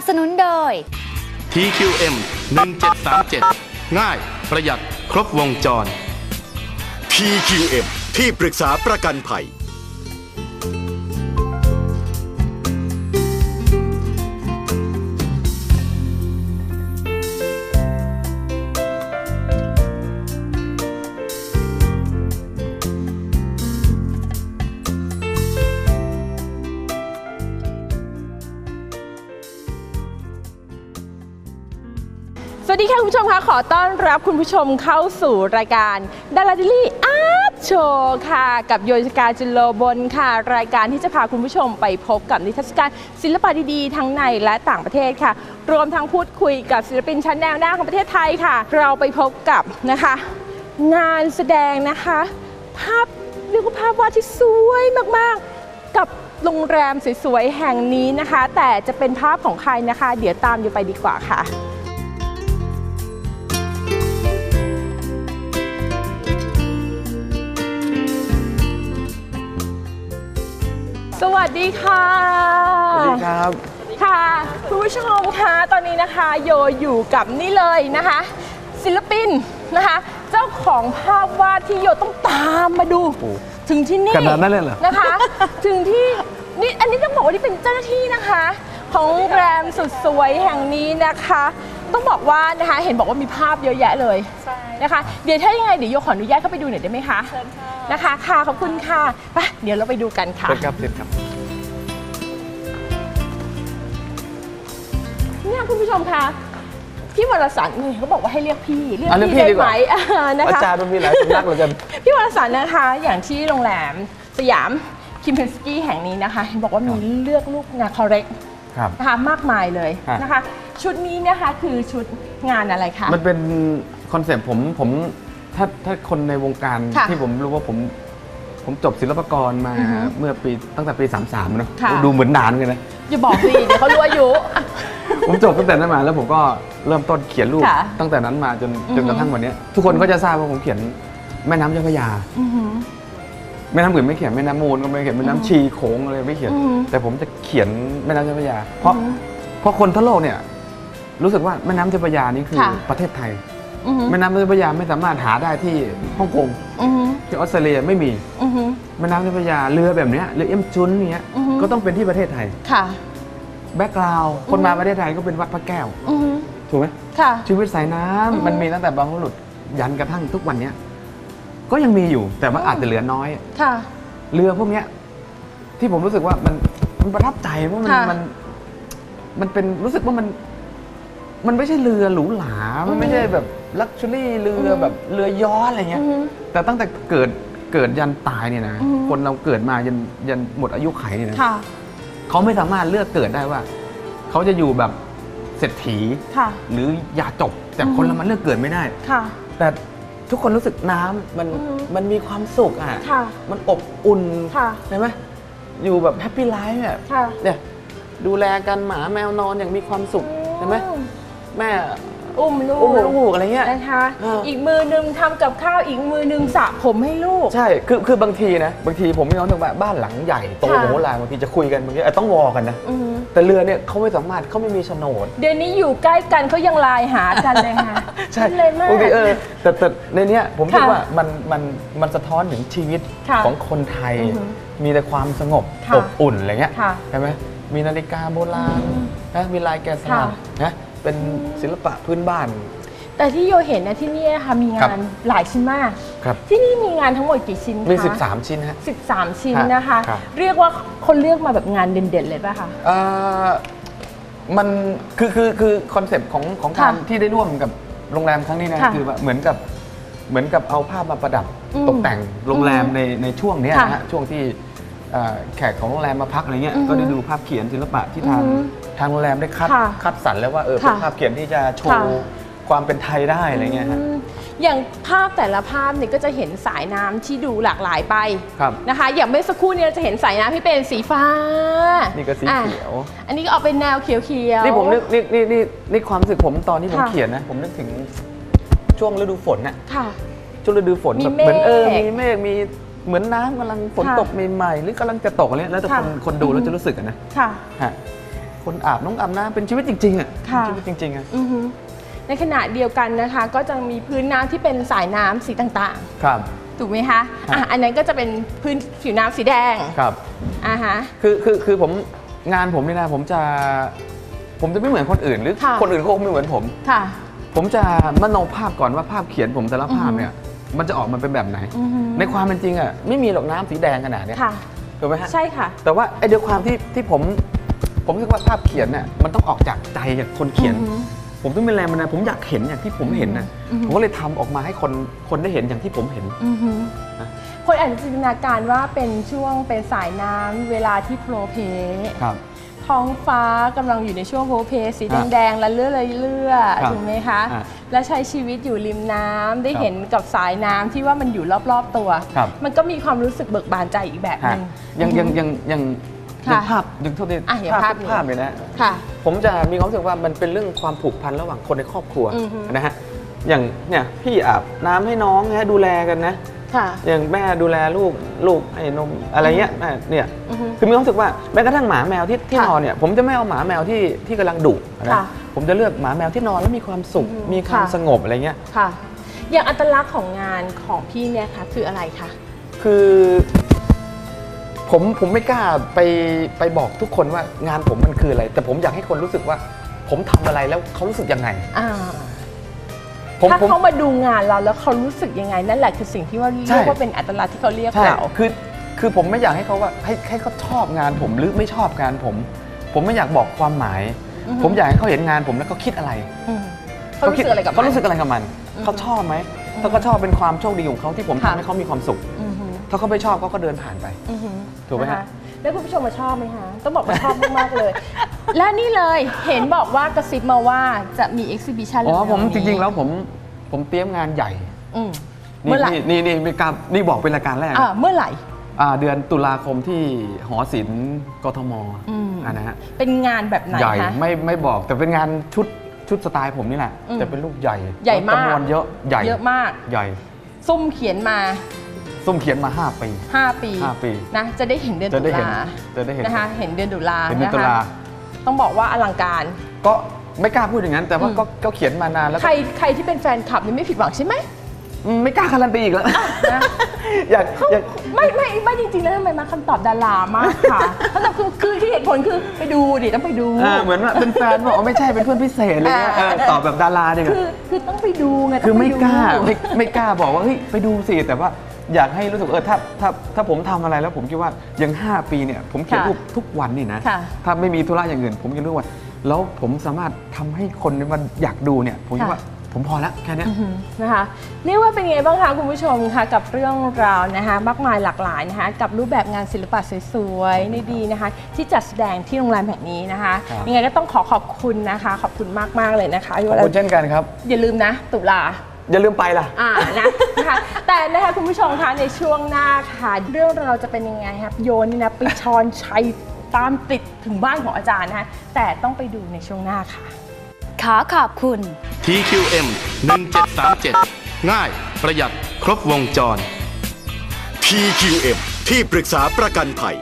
บสนุนโดย TQM 1737 ง่ายประหยัดครบวงจร TQM ที่ปรึกษาประกันภัย ดีค่ะคุณผู้ชมคะขอต้อนรับคุณผู้ชมเข้าสู่รายการดาราดิลี่อาร์ตโชว์ค่ะ กับโยชิกาจิโลบนค่ะ รายการที่จะพาคุณผู้ชมไปพบกับนิทรรศการศิลปะดีๆ ทั้งในและต่างประเทศค่ะ รวมทั้งพูดคุยกับศิลปินชั้นแนวหน้าของประเทศไทยค่ะ เราไปพบกับนะคะ งานแสดงนะคะ ภาพเรียกว่าภาพวาดที่สวยมากๆ กับโรงแรมสวยๆแห่งนี้นะคะ แต่จะเป็นภาพของใครนะคะ เดี๋ยวตามอยู่ไปดีกว่าค่ะ วัสดีค่ะ สวัสดีครับ ค่ะคุณผู้ชมคะตอนนี้นะคะโยอยู่กับนี่เลยนะคะ ศิลปินนะคะ เจ้าของภาพวาดที่โยต้องตามมาดูโอ้ถึงที่นี่ขนาดนั้นเลยเหรอนะคะ ถึงที่นี่อันนี้ต้องบอกว่านี่เป็นเจ้าหน้าที่นะคะ ของโรงแรมสุดสวยแห่งนี้นะคะ ต้องบอกว่านะคะเห็นบอกว่ามีภาพเยอะแยะเลยนะคะเดี๋ยวถ้ายังไงเดี๋ยวโยขออนุญาตเข้าไปดูหน่อยได้ไหมคะเชิญค่ะนะคะค่ะขอบคุณค่ะไปเดี๋ยวเราไปดูกันค่ะ เชิญครับเชิญครับ เนี่ยคุณผู้ชมคะพี่วรสันต์เนี่ยเขาบอกว่าให้เรียกพี่เรียกอะเรียกพี่พี่ได้ดีกไหมว่า อ่านะอาคะจารย์มันมีหลายสำนักเหลือเกิน พี่วรสันต์นะคะ อย่างที่โรงแรมสยามคิมเพนสกี้แห่งนี้นะคะเห็นบอกว่ามีเลือกลูกงานคอเรกครับ นะคะมากมายเลยฮะ นะคะ ชุดนี้นะคะคือชุดงานอะไรคะ มันเป็นคอนเซปต์ผมผมถ้าถ้าคนในวงการค่ะที่ผมรู้ว่าผมผมจบศิลปากรมาอือฮึเมื่อปีตั้งแต่ปี 33 เนอะค่ะ ดูเหมือนนานกันนะ อย่าบอกสิเดี๋ยวเขารู้อายุ ผมจบตั้งแต่นั้นมาแล้วผมก็เริ่มต้นเขียนรูป ค่ะตั้งแต่นั้นมาจนอือฮึจนกระทั่งวันเนี้ยทุกคนก็จะทราบว่าผมเขียนแม่น้ำเจ้าพระยา อือหือ แม่น้ำอื่นไม่เขียนแม่น้ำมูลก็ไม่เขียนแม่น้ำชีโขงอะไรไม่เขียน อือฮึแต่ผมจะเขียนแม่น้ำเจ้าพระยา เพราะอือฮึเพราะคนทั้งโลกเนี่ยรู้สึกว่าแม่น้ำเจ้าพระยานี่คือค่ะ ประเทศไทย อือหือแม่น้ำเจ้าพระยาไม่สามารถหาได้ที่ฮ่องกงอือหือที่ออสเตรเลียไม่มีอือหือแม่น้ำเจ้าพระยาเรือแบบเนี้ยเรือเอ็มจุนเนี้ยอือฮึ ก็ต้องเป็นที่ประเทศไทย ค่ะ แบ็กกราวคนมาประเทศไทยก็เป็นวัดพระแก้ว อือหือถูกไหมค่ะ ชีวิตสายน้ำอือฮึ มันมีตั้งแต่บรรพบุรุษยันกระทั่งทุกวันเนี้ยก็ยังมีอยู่แต่ว่าอาจจะเหลือน้อย ค่ะ เรือพวกเนี้ยที่ผมรู้สึกว่ามันมันประทับใจเพราะมันค่ะ มัน มันเป็นรู้สึกว่ามัน มันไม่ใช่เรือหรูหรา มันไม่ใช่แบบลักชัวรี่เรืออมแบบเรือยอชต์อะไรเงี้อืยอหือแต่ตั้งแต่เกิดเกิดยันตายเนี่ยนะอือฮึคนเราเกิดมายันยันหมดอายุไขเนี่ยนะค่ะ เขาไม่สามารถเลือกเกิดได้ว่า เขาจะอยู่แบบเศรษฐีค่ะ หรืออยาจบ แต่อือฮึคนเรามันเลือกเกิดไม่ได้ ค่ะ แต่ทุกคนรู้สึกน้ำมันอือฮึมันมีความสุขอะ ค่ะมันอบอุ่นค่ะใช่ไหมอยู่แบบแฮปปี้ไลฟ์แบบค่ะเนี่ยดูแลกันหมาแมวนอนอย่างมีความสุขใช่ไหม แม่อุ้มลูกอุ้มลูกอะไรเงี้ยนะคะเอออีอีกมือหนึงทำกับข้าวอีกมือหนึงสระผมให้ลูก ใช่คือคือบางทีนะบางทีผมมีน้องถึงว่าบ้านหลังใหญ่โตค่ะโหฬารบางทีจะคุยกันบางทีเอ้ยต้องวอกันนะอือหือแต่เรือเนี่ยเขาไม่สามารถเขาไม่มีโฉนด เดี๋ยวนี้อยู่ใกล้กันเขายังไลน์หากันเลยค่ะใช่เลยมากบางทีเออแต่แต่ในเนี้ยผมคิดค่ะว่ามันมันมันสะท้อนถึงชีวิตค่ะของคนไทยอือฮึมีแต่ความสงบค่ะอบอุ่นอะไรเงี้ยค่ะใช่ไหมมีนาฬิกาโบราณนะมีลายแกะสลักค่ะนะ เป็นศิลปะพื้นบ้าน แต่ที่โยเห็นนะที่นี่นะคะมีครังาบนหลายชิ้นมาก ครับ ที่นี่มีงานทั้งหมดกี่ชิ้นคะมี 13 ชิ้นฮะ 13 ชิ้นครับนะคะ ครับ เรียกว่าคนเลือกมาแบบงานเด่นๆเลยป่ะคะ เอ่อมันคือคือคือคอนเซปต์ของของการค่ะที่ได้ร่วมกับโรงแรมครั้งนี้นะค่ะคือว่าเหมือนกับเหมือนกับเอาภาพมาประดับอืมตกแต่งโรงแรมอืมในในช่วงเนี้ยค่ะนะฮะช่วงที่เอ่อแขกของโรงแรมมาพักอะไรเงี้ยอือฮึก็ได้ดูภาพเขียนศิลปะที่ทางอือฮึ ทางโรงแรมได้คัดค่ะคัดสรรแล้วว่าเออเป็นค่ะภาพเขียนที่จะโชค่ะ ว์ความเป็นไทยได้อะไรเงี้ยฮะ อืมอย่างภาพแต่ละภาพเนี่ยก็จะเห็นสายน้ำที่ดูหลากหลายไปครับ นะคะ อย่างเมื่อสักครู่เนี่ยเราจะเห็นสายน้ำที่เป็นสีฟ้า นี่ก็สีอะเขียว อันนี้ก็ออกเป็นแนวเขียวๆ นี่ผมนึกนี่นี่นี่นี่ความรู้สึกผมตอนที่ผมค่ะ เขียนนะ ผมนึกถึงช่วงฤดูฝนน่ะค่ะ ช่วงฤดูฝนมีแบบเหมือนเออเมฆมีเมฆมีเหมือนน้ำกำลังฝนค่ะตกใหม่ๆหรือกำลังจะตกอะไรแล้วแต่ค่ะ คนคนดูอือฮึแล้วจะรู้สึกอะนะค่ะ ฮะ คนอาบน้องอาบน้ำเป็นชีวิตจริงๆอะค่ะเป็นชีวิตจริงๆอะอือฮึในขณะเดียวกันนะคะ ก็จะมีพื้นน้ำที่เป็นสายน้ำสีต่างครับ ๆ ถูกไหมคะครับอะอันนั้นก็จะเป็นพื้นผิวน้ำสีแดงครับ อ่าฮะ คือคือคือผมงานผมนี่นะผมจะ ผมจะไม่เหมือนคนอื่น หรือค่ะ คนอื่นเขาคงไม่เหมือนผม ค่ะ ผมจะมโนภาพก่อนว่าภาพเขียนผมแต่ละภาพอือฮึเนี่ยมันจะออกมาเป็นแบบไหน อือฮึ ในความเป็นจริงอะไม่มีหรอกน้ำสีแดงขนาดเนี้ยค่ะ ถูกไหมฮะ ใช่ค่ะ แต่ว่าไอ้ด้วยความที่ที่ผม ผมรู้สึกว่าภาพเขียนเนี่ยมันต้องออกจากใจจากคนเขียนอือฮึผมต้องเป็นแรงบันดาลผมอยากเห็นอย่างที่ผมเห็นนะอือฮึผมก็เลยทำออกมาให้คนคนได้เห็นอย่างที่ผมเห็นอือฮึนะคนอาจจะจินตนาการว่าเป็นช่วงเป็นสายน้ำเวลาที่โปรเพครับท้องฟ้ากำลังอยู่ในช่วงโพเพสีอะแดงๆและเลื่อเลยเลื่อครับถูกไหมคะอะและใช้ชีวิตอยู่ริมน้ำได้ครับเห็นกับสายน้ำที่ว่ามันอยู่รอบๆตัวครับมันก็มีความรู้สึกเบิกบานใจอีกแบบหฮะนึ่งยังยังยังยัง ค่ะยังภาพยังโทษทีอะอย่างภาพภาพทุกนี้ ภาพเลยนะค่ะ ผมจะมีความรู้สึกว่ามันเป็นเรื่องความผูกพันระหว่างคนในครอบครัวอือฮึ นะฮะอย่างเนี่ยพี่อาบน้ำให้น้องนะดูแลกันนะ ค่ะ อย่างแม่ดูแลลูกลูกให้นมอะไรเงี้ยแม่เนี่ยอือฮึคือมีความรู้สึกว่าแม้กระทั่งหมาแมวที่ที่ค่ะนอนเนี่ยผมจะไม่เอาหมาแมวที่ที่กำลังดุนะค่ะผมจะเลือกหมาแมวที่นอนแล้วมีความสุขอืมมีความค่ะ สงบอะไรเงี้ย ค่ะ อย่างอัตลักษณ์ของงานของพี่เนี่ยค่ะคืออะไรคะ คือ ผมผมไม่กล้าไปไปบอกทุกคนว่างานผมมันคืออะไร แต่ผมอยากให้คนรู้สึกว่า ผมทำอะไรแล้วเขารู้สึกยังไง อ่าผมถ้าผม เขามาดูงานเราแล้วเขารู้สึกยังไง นั่นแหละคือสิ่งที่ว่าใช่ เรียกว่าเป็นอัตลักษณ์ที่เขาเรียกใช่เราคือคือผมไม่อยากให้เขาว่าให้ให้เขาชอบงานผมหรือไม่ชอบงานผม ผมไม่อยากบอกความหมายอือฮึผมอยากให้เขาเห็นงานผมแล้วเขาคิดอะไร อืมเขารู้สึกอะไรกับมัน เขารู้สึกอะไรกับมัน อือฮึเขาชอบไหมถ้าเขาชอบเป็นความโชคดีของเขาที่ผมค่ะทำให้เขามีความสุข อือฮึ ถ้าเขาไม่ชอบเขาก็เดินผ่านไป อือฮึถูกไหมฮะนะคะแล้วคุณผู้ชมมาชอบไหมคะต้องบอกว่าชอบมากๆเลย และนี่เลยเห็นบอกว่ากระซิบมาว่าจะมีเอ็กซิบิชันอ๋อผมจริงๆแล้วผมผมเตรียมงานใหญ่ อืมนี่เมื่อไหร่นี่นี่นี่เป็นการนี่บอกเป็นรายการแรกนะอ่าเมื่อไหร่ อ่าเดือนตุลาคมที่หอศิลป์กทมอืม อ่านะฮะ เป็นงานแบบไหนใหญ่คะ ไม่ไม่บอกแต่เป็นงานชุดชุดสไตล์ผมนี่แหละ อืมแต่เป็นลูกใหญ่ใหญ่มาก จำนวนเยอะใหญ่เยอะมาก ใหญ่ ซุ่มเขียนมา ส้มเขียนมา 5 ปี 5 ปีห้าปีนะจะได้เห็นเดือนจะตุได้เห็นลาจะได้เห็นนะคะเห็นเดือนตุลาเห็นเดือนตุนะคะลา ต้องบอกว่าอลังการ ก็ไม่กล้าพูดอย่างนั้น แต่ว่าอืมก็ก็เขียนมานานแล้วใคก็รใครที่เป็นแฟนคลับนี่ไม่ผิดหวังใช่ไหมอืมไม่กล้าการันตีอีกแล้วนะอยากอยาก ไม่ไม่ไม่จริงๆแล้วทำไมมาคำตอบดารามากค่ะคำตอบคือคือที่เหตุผลคือไปดูดิต้องไปดูเออเหมือนว่าเป็นแฟนบอกว่าไม่ใช่เป็นเพื่อนพิเศษอะไรเงี้ยเออตอบแบบดาราดีกว่าคือคือต้องไปดูไงคือต้งปไม่ดู กล้าไม่ไม่กล้าบอกว่าเฮ้ยไปดูสิแต่ว่า อยากให้รู้สึกเออถ้าถ้าถ้าผมทำอะไรแล้วผมคิดว่ายัง5 ปีเนี่ยผมเขียนค่ะรูปทุกวันนี่นะค่ะถ้าไม่มีธุระอย่างอื่น ผมเขียนรูปวันแล้วผมสามารถทำให้คนมันอยากดูเนี่ยผมคิดว่าผมพอแล้วแค่เนี้ยอือหือนะคะเรียกว่าเป็นไงบ้างคะคุณผู้ชมคะกับเรื่องราวนะคะมากมายหลากหลายนะคะกับรูปแบบงานศิลปะสวยๆดีๆนะคะ ที่จัดแสดงที่โรงแรมแห่งนี้นะคะครับยังไงก็ต้องขอขอบคุณนะคะ ขอบคุณมากๆเลยนะคะขอบคุณเช่นกันครับ อย่าลืมนะ ตุลา อย่าลืมไปล่ะ อ่านะนะคะแต่นะคะคุณผู้ชมคะในช่วงหน้าค่ะ เรื่องเราวจะเป็นยังไงครับ โยนนี่นะไปชอนชัยตามติดถึงบ้านของอาจารย์นะคะแต่ต้องไปดูในช่วงหน้าค่ะ ขอขอบคุณ TQM 1737 ง่ายประหยัดครบวงจร TQM ที่ปรึกษาประกันภัย